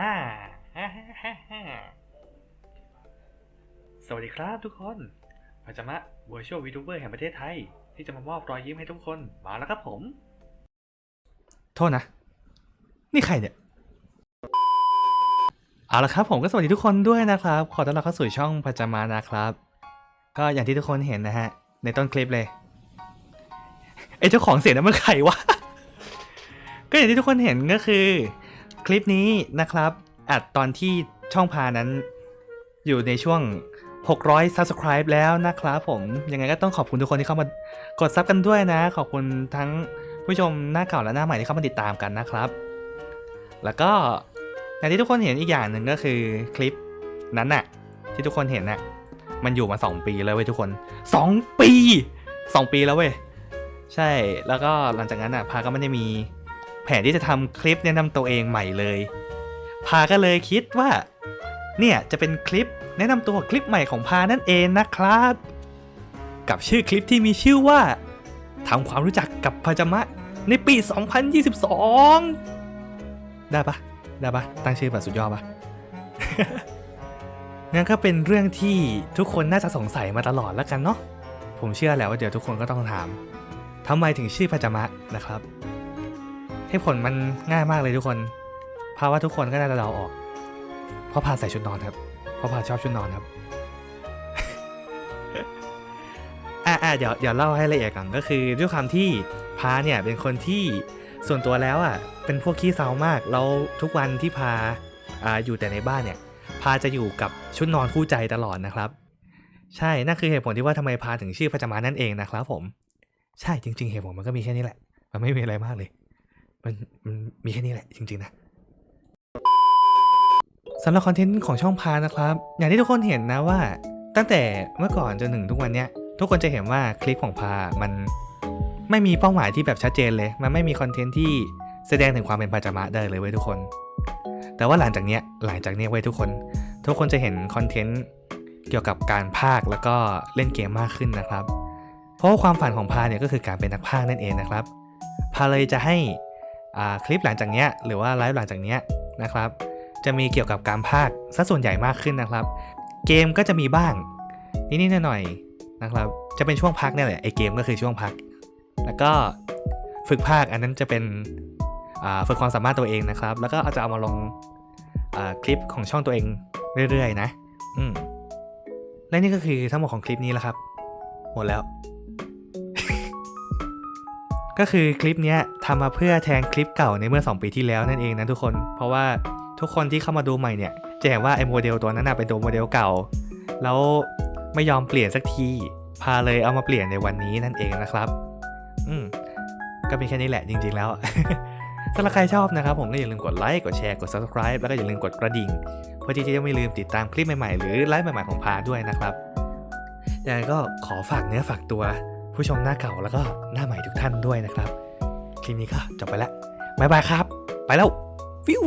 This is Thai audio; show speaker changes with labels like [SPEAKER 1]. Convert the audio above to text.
[SPEAKER 1] ฮ่าฮ่าฮ่าฮ่าสวัสดีครับทุกคนพาจามะ Virtual VTuber แห่งประเทศไทย ที่จะมามอบรอยยิ้มให้ทุกคนมาแล้วครับผม โทษนะ นี่ใครเนี่ย เอาละครับผมก็สวัสดีทุกคนด้วยนะครับ ขอต้อนรับเข้าสู่ช่องพาจามานะครับ ก็อย่างที่ทุกคนเห็นนะฮะ ในต้นคลิปเลยไอเจ้าของเสียงนั้นมันใครวะ ก็อย่างที่ทุกคนเห็นก็คือ คลิปนี้นะครับ อัดตอนที่ช่องพานั้น อยู่ในช่วง 600 subscribe แล้วนะครับผม ยังไงก็ต้องขอบคุณทุกคนที่เข้ามากดซับกันด้วยนะ ขอบคุณทั้งผู้ชมหน้าเก่าและหน้าใหม่ที่เข้ามาติดตามกันนะครับ แล้วก็อย่างที่ทุกคนเห็นอีกอย่างหนึ่งก็คือคลิปนั้นน่ะ ที่ทุกคนเห็นน่ะมันอยู่มา 2 ปีแล้วเว้ยทุกคน 2 ปี 2 ปีแล้วเว้ย ใช่แล้วก็หลังจากนั้นอะพาก็ไม่ได้มี แผนที่จะทำคลิปแนะนำตัวเองใหม่เลย พาก็เลยคิดว่า เนี่ยจะเป็นคลิปแนะนำตัวคลิปใหม่ของพานั่นเองนะครับ กับชื่อคลิปที่มีชื่อว่าทำความรู้จักกับพาจมะในปี 2022 ได้ปะได้ปะตั้งชื่อแบบสุดยอดปะงั้นก็เป็นเรื่องที่ทุกคนน่าจะสงสัยมาตลอดแล้วกันเนาะผมเชื่อแหล้วว่าเดี๋ยวทุกคนก็ต้องถามทำไมถึงชื่อพาจมะนะครับ ให้ผลมันง่ายมากเลยทุกคนพาว่าทุกคนก็น่าจะเดาออก เพราะพาใส่ชุดนอนครับ เพราะพาชอบชุดนอนครับ อ่าอ่าเดี๋ยวเดี๋ยวเล่าให้ละเอียดก่อนก็คือด้วยความที่พาเนี่ยเป็นคนที่ส่วนตัวแล้วอะเป็นพวกขี้เซามากแล้วทุกวันที่พาอ่าอยู่แต่ในบ้านเนี่ยพาจะอยู่กับชุดนอนคู่ใจตลอดนะครับ ใช่นั่นคือเหตุผลที่ว่าทำไมพาถึงชื่อพจมานั่นเองนะครับผม ใช่จริง ๆ เหตุผลมันก็มีแค่นี้แหละ มันไม่มีอะไรมากเลย มันมันมีแค่นี้แหละจริงๆนะสำหรับคอนเทนต์ของช่องพานะครับ อย่างที่ทุกคนเห็นนะว่า ตั้งแต่เมื่อก่อนจนถึงทุกวันเนี้ย ทุกคนจะเห็นว่าคลิปของพา มันไม่มีเป้าหมายที่แบบชัดเจนเลย มันไม่มีคอนเทนต์ที่แสดงถึงความเป็นปาจามะได้เลยเว้ยทุกคน แต่ว่าหลังจากเนี้ยหลังจากเนี้ยเว้ยทุกคน ทุกคนจะเห็นคอนเทนต์เกี่ยวกับการพากแล้วก็เล่นเกมมากขึ้นนะครับ เพราะว่าความฝันของพาเนี่ยก็คือการเป็นนักพากนั่นเองนะครับ พาเลยจะให้ คลิปหลังจากเนี้ยหรือว่าไลฟ์หลังจากเนี้ยนะครับ จะมีเกี่ยวกับการพากซะส่วนใหญ่มากขึ้นนะครับ เกมก็จะมีบ้าง นิดๆหน่อยๆนะครับ จะเป็นช่วงพักเนี่ยแหละไอเกมก็คือช่วงพัก แล้วก็ฝึกพากอันนั้นจะเป็นอ่าฝึกความสามารถตัวเองนะครับ แล้วก็อาจจะเอามาลงอ่าคลิปของช่องตัวเองเรื่อยๆ นะ อืมและนี่ก็คือทั้งหมดของคลิปนี้แล้วครับ หมดแล้ว ก็คือคลิปนี้ทำมาเพื่อแทนคลิปเก่าในเมื่อ 2 ปีที่แล้วนั่นเองนะทุกคน เพราะว่าทุกคนที่เข้ามาดูใหม่เนี่ยจะเห็นว่าไอ้โมเดลตัวนั้นนะเป็นตัวโมเดลเก่า แล้วไม่ยอมเปลี่ยนสักที พาเลยเอามาเปลี่ยนในวันนี้นั่นเองนะครับ อืมก็มีแค่นี้แหละจริงๆแล้วถ้าใครชอบนะครับผมก็อย่าลืมกดไลค์ กดแชร์ กด subscribe แล้วก็อย่าลืมกดกระดิ่ง เพื่อที่จะไม่ลืมติดตามคลิปใหม่ๆ หรือไลฟ์ใหม่ๆของพาด้วยนะครับยังไงก็ขอฝากเนื้อฝากตัว ผู้ชมหน้าเก่าแล้วก็หน้าใหม่ทุกท่านด้วยนะครับ คลิปนี้ก็จบไปแล้วบ๊ายบายครับ ไปแล้วฟิว